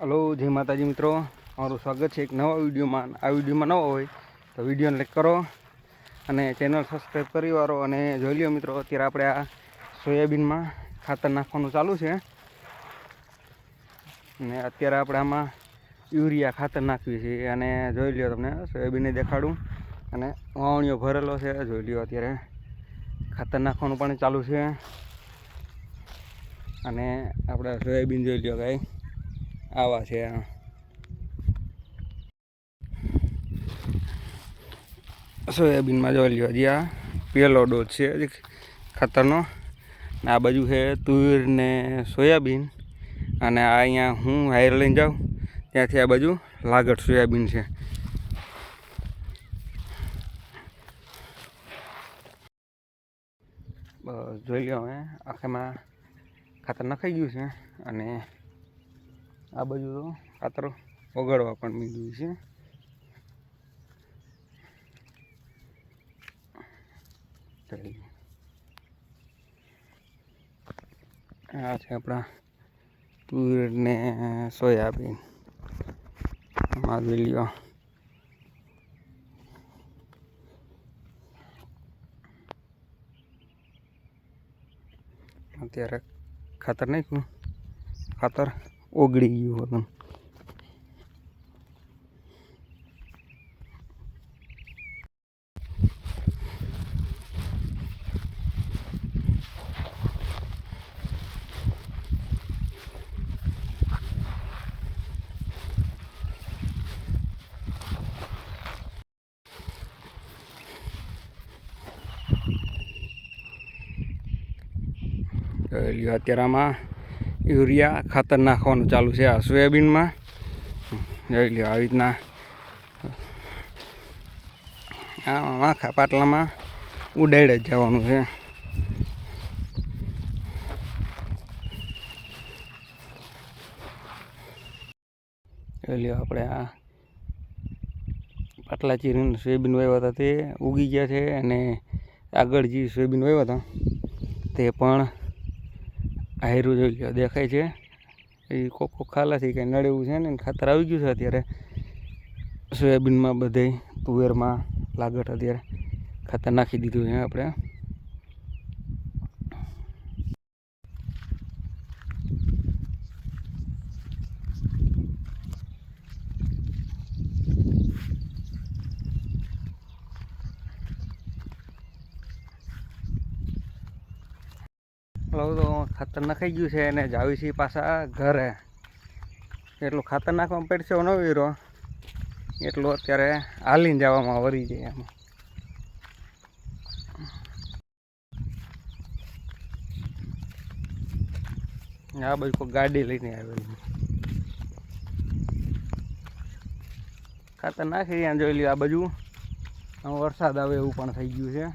Hello, જય માતાજી મિત્રો. અમારું સ્વાગત છે એક નવા વિડીયોમાં. આ વિડીયોમાં નવો હોય તો વિડીયોને લાઈક કરો અને ચેનલ સબસ્ક્રાઈબ કરી વાળો. અને જોઈ લ્યો મિત્રો, અત્યારે આપણે આ સોયાબીનમાં ખાતર નાખવાનું ચાલુ છે. અને અત્યારે આપણે આમાં યુરિયા ખાતર નાખવી છે અને જોઈ લ્યો તમને, સોયાબીનને દેખાડું. અને વાવણીઓ ભરેલો છે. જોઈ લ્યો અત્યારે ખાતર નાખવાનું પણ ચાલુ છે. અને આપણે સોયાબીન જોઈ લ્યો કાંઈ આવા છે સોયાબીનમાં જોઈ લ્યો હજી આ પહેલો ડોઝ છે, હજી ખાતરનો. ને આ બાજુ છે તુર ને સોયાબીન. અને આ અહીંયા હું હાયર લઈને જાઉં. ત્યાંથી આ બાજુ લાગટ સોયાબીન છે. બસ, જોઈ લો હવે આખેમાં ખાતર નખાઈ ગયું છે અને આ બાજુ તો ખાતર ઓગળવા પણ મીડ્યું છે. આ છે આપણા તુર ને સોયાબીન. જોઈ લ્યો. અત્યારે ખાતર નાખ્યું. ખાતર ઓગળી ગયું હતું અત્યારે આમાં યુરિયા ખાતર નાખવાનું ચાલુ છે આ સોયાબીનમાં. જોઈ લો આવી રીતના. આ આખા પાટલામાં ઉડાડે જ જવાનું છે. જોઈ આપણે આ પાટલા ચીરીને સોયાબીન વાવ્યા હતા તે ઉગી ગયા છે અને આગળ જે સોયાબીન વાવ્યા હતા તે પણ આયરું જોઈ લ્યો, દેખાય છે? એ કોક ખાલાથી કંઈ નડેવું છે ને ખાતર આવી ગયું છે અત્યારે. સોયાબીનમાં બધે તુવેરમાં લાગટ અત્યારે ખાતર નાખી દીધું છે આપણે. હવે તો ખાતર નાખાઈ ગયું છે અને જાવી છે પાછા ઘરે. એટલું ખાતર નાખવામાં પડશે ન વીરો. એટલું અત્યારે હાલીને જવામાં વરી જાય એમાં. આ બાજુ કોઈ ગાડી લઈને આવેલી. ખાતર નાખી જોઈ લીધું આ બાજુ. વરસાદ આવે એવું પણ થઈ ગયું છે.